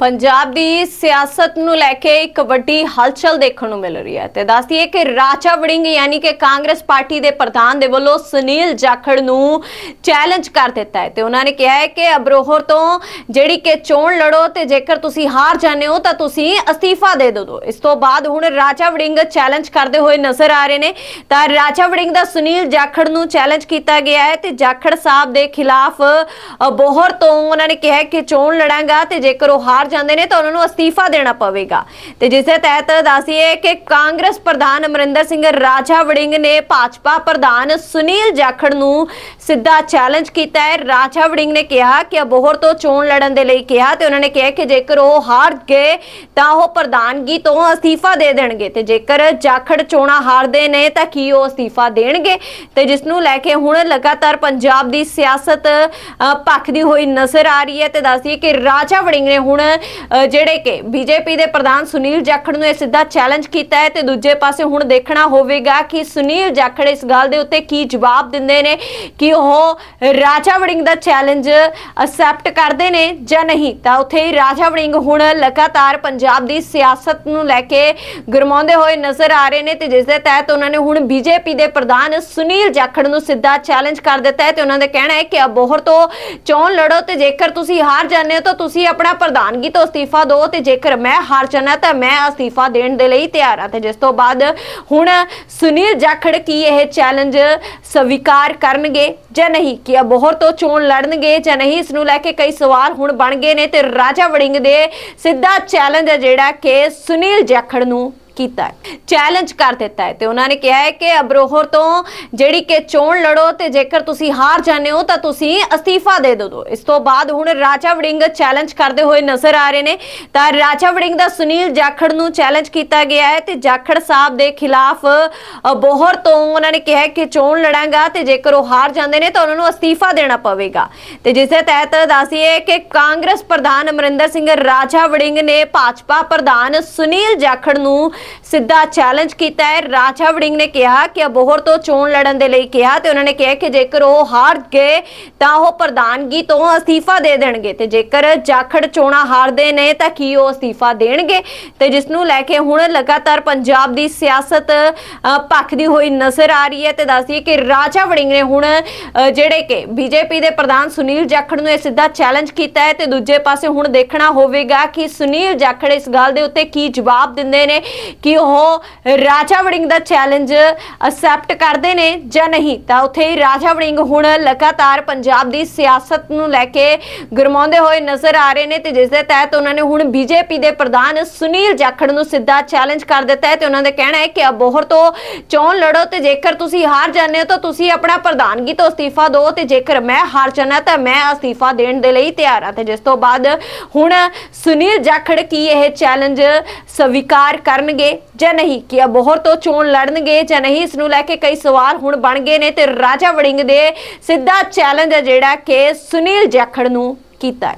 ਪੰਜਾਬ ਦੀ ਸਿਆਸਤ ਨੂੰ ਲੈ ਕੇ ਇੱਕ ਵੱਡੀ ਹਲਚਲ ਦੇਖਣ ਨੂੰ ਮਿਲ ਰਹੀ ਹੈ ਤੇ ਦੱਸਦੀ ਹੈ ਕਿ ਰਾਜਾ ਵੜਿੰਗ ਯਾਨੀ ਕਿ ਕਾਂਗਰਸ ਪਾਰਟੀ ਦੇ ਪ੍ਰਧਾਨ ਦੇ ਵੱਲੋਂ ਸੁਨੀਲ ਜਾਖੜ ਨੂੰ ਚੈਲੰਜ ਕਰ ਦਿੱਤਾ ਹੈ ਤੇ ਉਹਨਾਂ ਨੇ ਕਿਹਾ ਹੈ ਕਿ ਅਬਰੋਹਰ ਤੋਂ ਜਿਹੜੀ ਕਿ ਚੋਣ ਲੜੋ ਤੇ ਜੇਕਰ ਤੁਸੀਂ ਹਾਰ ਜਾਂਦੇ ਹੋ ਤਾਂ ਤੁਸੀਂ ਅਸਤੀਫਾ ਦੇ ਦਿਓ ਇਸ ਤੋਂ ਬਾਅਦ ਹੁਣ ਰਾਜਾ ਵੜਿੰਗ ਚੈਲੰਜ ਕਰਦੇ ਹੋਏ ਨਜ਼ਰ ਆ ਰਹੇ ਨੇ। ਤਾਂ ਰਾਜਾ ਵੜਿੰਗ ਦਾ ਸੁਨੀਲ ਜਾਖੜ ਨੂੰ ਚੈਲੰਜ ਕੀਤਾ ਗਿਆ ਹੈ ਤੇ ਜਾਖੜ ਸਾਹਿਬ ਦੇ ਖਿਲਾਫ ਅਬੋਹਰ ਤੋਂ ਉਹਨਾਂ ਨੇ ਕਿਹਾ ਕਿ ਚੋਣ ਲੜਾਂਗਾ ਤੇ ਜੇਕਰ ਉਹ ਹਾਰ ਜਾਂਦੇ ਨੇ ਤਾਂ ਉਹਨਾਂ ਨੂੰ ਅਸਤੀਫਾ ਦੇਣਾ ਪਵੇਗਾ। ਤੇ ਜਿਸ ਦੇ ਤਹਿਤ ਦੱਸੀਏ ਕਿ ਕਾਂਗਰਸ ਪ੍ਰਧਾਨ ਅਮਰਿੰਦਰ ਸਿੰਘ ਰਾਜਾ ਵੜਿੰਗ ਨੇ ਭਾਜਪਾ ਪ੍ਰਧਾਨ ਸੁਨੀਲ ਜਾਖੜ ਨੂੰ ਸਿੱਧਾ ਚੈਲੰਜ ਕੀਤਾ ਹੈ। ਰਾਜਾ ਵੜਿੰਗ ਨੇ ਕਿਹਾ ਕਿ ਅਬੋਹਰ ਤੋਂ ਚੋਣ ਲੜਨ ਦੇ ਲਈ ਕਿਹਾ ਤੇ ਉਹਨਾਂ ਨੇ ਕਿਹਾ ਕਿ ਜੇਕਰ ਉਹ ਹਾਰ ਗਏ ਤਾਂ ਉਹ ਪ੍ਰਧਾਨਗੀ ਤੋਂ ਅਸਤੀਫਾ ਦੇ ਦੇਣਗੇ ਤੇ ਜੇਕਰ ਜਾਖੜ ਚੋਣਾਂ ਹਾਰਦੇ ਨੇ ਤਾਂ ਕੀ ਉਹ ਅਸਤੀਫਾ ਦੇਣਗੇ? ਤੇ ਜਿਸ ਨੂੰ ਲੈ ਕੇ ਹੁਣ ਲਗਾਤਾਰ ਪੰਜਾਬ ਦੀ ਸਿਆਸਤ ਭਖਦੀ ਹੋਈ ਨਜ਼ਰ ਆ ਰਹੀ ਹੈ ਤੇ ਦੱਸਦੀਏ ਕਿ ਰਾਜਾ ਵੜਿੰਗ ਨੇ ਹੁਣ ਜਿਹੜੇ ਕਿ ਬੀਜੇਪੀ ਦੇ ਪ੍ਰਧਾਨ ਸੁਨੀਲ ਜਾਖੜ ਨੂੰ ਇਹ ਸਿੱਧਾ ਚੈਲੰਜ ਕੀਤਾ ਹੈ ਤੇ ਦੂਜੇ ਪਾਸੇ ਹੁਣ ਦੇਖਣਾ ਹੋਵੇਗਾ ਕਿ ਸੁਨੀਲ ਜਾਖੜ ਇਸ ਗੱਲ ਦੇ ਉੱਤੇ ਕੀ ਜਵਾਬ ਦਿੰਦੇ ਨੇ, ਕਿ ਉਹ ਰਾਜਾ ਵੜਿੰਗ ਦਾ ਚੈਲੰਜ ਅਸੈਪਟ ਕਰਦੇ ਨੇ ਜਾਂ ਨਹੀਂ। ਤਾਂ ਉੱਥੇ ਹੀ ਰਾਜਾ ਵੜਿੰਗ ਹੁਣ ਲਗਾਤਾਰ ਪੰਜਾਬ ਦੀ ਸਿਆਸਤ ਨੂੰ ਲੈ ਕੇ ਗਰਮਾਉਂਦੇ ਹੋਏ ਨਜ਼ਰ ਆ ਰਹੇ ਨੇ ਤੇ ਜਿਸ ਦੇ ਤਹਿਤ ਉਹਨਾਂ ਨੇ ਹੁਣ ਬੀਜੇਪੀ ਦੇ ਪ੍ਰਧਾਨ ਸੁਨੀਲ ਜਾਖੜ ਨੂੰ ਸਿੱਧਾ ਚੈਲੰਜ ਕਰ ਦਿੱਤਾ ਹੈ ਤੇ ਉਹਨਾਂ ਦਾ ਕਹਿਣਾ ਹੈ ਕਿ ਅਬੋਹਰ ਤੋਂ ਚੋਣ ਲੜੋ ਤੇ ਜੇਕਰ ਤੁਸੀਂ ਹਾਰ ਜਾਂਦੇ ਹੋ ਤਾਂ ਤੁਸੀਂ ਆਪਣਾ ਪ੍ਰਧਾਨਗੀ ਤੋਂ ਅਸਤੀਫਾ ਦਿਓ ਤੇ ਜੇਕਰ ਮੈਂ ਹਾਰ ਜਾਣਾ ਤਾਂ ਮੈਂ ਅਸਤੀਫਾ ਦੇਣ ਦੇ ਲਈ ਤਿਆਰ ਹਾਂ। ਤੇ ਜਿਸ ਤੋਂ ਬਾਅਦ ਹੁਣ ਸੁਨੀਲ ਜਾਖੜ ਕੀ ਇਹ ਚੈਲੰਜ ਸਵੀਕਾਰ ਕਰਨਗੇ ਜਾਂ ਨਹੀਂ? ਕਿ ਅਬੋਹਰ ਤੋਂ ਚੋਣ ਲੜਨਗੇ ਜਾਂ ਨਹੀਂ? ਇਸ ਨੂੰ ਲੈ ਕੇ ਕਈ ਸਵਾਲ ਹੁਣ ਬਣ ਗਏ ਨੇ ਤੇ ਰਾਜਾ ਵੜਿੰਗ ਦੇ ਸਿੱਧਾ ਚੈਲੰਜ ਹੈ ਜਿਹੜਾ ਕਿ ਸੁਨੀਲ ਜਾਖੜ ਨੂੰ ਕੀਤਾ ਹੈ। ਚੈਲੰਜ ਕਰ ਦਿੱਤਾ ਹੈ ਤੇ ਉਹਨਾਂ ਨੇ ਕਿਹਾ ਹੈ ਕਿ ਅਬਰੋਹਰ ਤੋਂ ਜਿਹੜੀ ਕਿ ਚੋਣ ਲੜੋ ਤੇ ਜੇਕਰ ਤੁਸੀਂ ਹਾਰ ਜਾਂਦੇ ਹੋ ਤਾਂ ਤੁਸੀਂ ਅਸਤੀਫਾ ਦੇ ਦਿਓ ਇਸ ਤੋਂ ਬਾਅਦ ਹੁਣ ਰਾਜਾ ਵੜਿੰਗ ਚੈਲੰਜ ਕਰਦੇ ਹੋਏ ਨਜ਼ਰ ਆ ਰਹੇ ਨੇ। ਤਾਂ ਰਾਜਾ ਵੜਿੰਗ ਦਾ ਸੁਨੀਲ ਜਾਖੜ ਨੂੰ ਚੈਲੰਜ ਕੀਤਾ ਗਿਆ ਹੈ ਤੇ ਜਾਖੜ ਸਾਹਿਬ ਦੇ ਖਿਲਾਫ ਅਬੋਹਰ ਤੋਂ ਉਹਨਾਂ ਨੇ ਕਿਹਾ ਕਿ ਚੋਣ ਲੜਾਂਗਾ ਤੇ ਜੇਕਰ ਉਹ ਹਾਰ ਜਾਂਦੇ ਨੇ ਤਾਂ ਉਹਨਾਂ ਨੂੰ ਅਸਤੀਫਾ ਦੇਣਾ ਪਵੇਗਾ। ਤੇ ਜਿਸ ਦੇ ਤਹਿਤ ਦੱਸੀਏ ਕਿ ਕਾਂਗਰਸ ਪ੍ਰਧਾਨ ਅਮਰਿੰਦਰ ਸਿੰਘ ਰਾਜਾ ਵੜਿੰਗ ਨੇ ਭਾਜਪਾ ਪ੍ਰਧਾਨ ਸੁਨੀਲ ਜਾਖੜ ਨੂੰ ਸਿੱਧਾ ਚੈਲੰਜ ਕੀਤਾ ਹੈ। ਰਾਜਾ ਵੜਿੰਗ ਨੇ ਕਿਹਾ ਕਿ ਅਬੋਹਰ ਤੋਂ ਚੋਣ ਲੜਨ ਦੇ ਲਈ ਕਿਹਾ ਤੇ ਉਹਨਾਂ ਨੇ ਕਿਹਾ ਕਿ ਜੇਕਰ ਉਹ ਹਾਰ ਗਏ ਤਾਂ ਉਹ ਪ੍ਰਧਾਨਗੀ ਤੋਂ ਅਸਤੀਫਾ ਦੇ ਦੇਣਗੇ ਤੇ ਜੇਕਰ ਜਾਖੜ ਚੋਣਾਂ ਹਾਰਦੇ ਨੇ ਤਾਂ ਕੀ ਉਹ ਅਸਤੀਫਾ ਦੇਣਗੇ? ਤੇ ਜਿਸ ਨੂੰ ਲੈ ਕੇ ਹੁਣ ਲਗਾਤਾਰ ਪੰਜਾਬ ਦੀ ਸਿਆਸਤ ਭਖਦੀ ਹੋਈ ਨਜ਼ਰ ਆ ਰਹੀ ਹੈ ਤੇ ਦੱਸਦੀ ਕਿ ਰਾਜਾ ਵੜਿੰਗ ਨੇ ਹੁਣ ਜਿਹੜੇ ਕਿ ਬੀਜੇਪੀ ਦੇ ਪ੍ਰਧਾਨ ਸੁਨੀਲ ਜਾਖੜ ਨੂੰ ਇਹ ਸਿੱਧਾ ਚੈਲੰਜ ਕੀਤਾ ਹੈ ਤੇ ਦੂਜੇ ਪਾਸੇ ਹੁਣ ਦੇਖਣਾ ਹੋਵੇਗਾ ਕਿ ਸੁਨੀਲ ਜਾਖੜ ਇਸ ਗੱਲ ਦੇ ਉੱਤੇ ਕੀ ਜਵਾਬ ਦਿੰਦੇ ਨੇ। ਕਿ ਉਹ ਰਾਜਾ ਵੜਿੰਗ ਦਾ ਚੈਲੰਜ ਅਸੈਪਟ ਕਰਦੇ ਨੇ ਜਾਂ ਨਹੀਂ? ਤਾਂ ਉੱਥੇ ਹੀ ਰਾਜਾ ਵੜਿੰਗ ਹੁਣ ਲਗਾਤਾਰ ਪੰਜਾਬ ਦੀ ਸਿਆਸਤ ਨੂੰ ਲੈ ਕੇ ਗਰਮਾਉਂਦੇ ਹੋਏ ਨਜ਼ਰ ਆ ਰਹੇ ਨੇ ਤੇ ਜਿਸ ਦੇ ਤਹਿਤ ਉਹਨਾਂ ਨੇ ਹੁਣ ਬੀਜੇਪੀ ਦੇ ਪ੍ਰਧਾਨ ਸੁਨੀਲ ਜਾਖੜ ਨੂੰ ਸਿੱਧਾ ਚੈਲੰਜ ਕਰ ਦਿੱਤਾ ਹੈ ਤੇ ਉਹਨਾਂ ਦਾ ਕਹਿਣਾ ਹੈ ਕਿ ਅਬੋਹਰ ਤੋਂ ਚੋਣ ਲੜੋ ਤੇ ਜੇਕਰ ਤੁਸੀਂ ਹਾਰ ਜਾਂਦੇ ਹੋ ਤਾਂ ਤੁਸੀਂ ਆਪਣਾ ਪ੍ਰਧਾਨਗੀ ਤੋਂ ਅਸਤੀਫਾ ਦਿਓ ਤੇ ਜੇਕਰ ਮੈਂ ਹਾਰ ਜਾਣਾ ਤਾਂ ਮੈਂ ਅਸਤੀਫਾ ਦੇਣ ਦੇ ਲਈ ਤਿਆਰ ਹਾਂ। ਤੇ ਜਿਸ ਤੋਂ ਬਾਅਦ ਹੁਣ ਸੁਨੀਲ ਜਾਖੜ ਕੀ ਇਹ ਚੈਲੰਜ ਸਵੀਕਾਰ ਕਰਨਗੇ? ਜਾਂ ਨਹੀਂ? ਕਿ ਅਬੋਹਰ ਤੋਂ ਚੋਣ ਲੜਨਗੇ ਜਾਂ ਨਹੀਂ? ਇਸ ਨੂੰ ਲੈ ਕੇ ਕਈ ਸਵਾਲ ਹੁਣ ਬਣ ਗਏ ਨੇ ਤੇ ਰਾਜਾ ਵੜਿੰਗ ਦੇ ਸਿੱਧਾ ਚੈਲੰਜ ਜਿਹੜਾ ਕਿ ਸੁਨੀਲ ਜਾਖੜ ਨੂੰ ਕੀਤਾ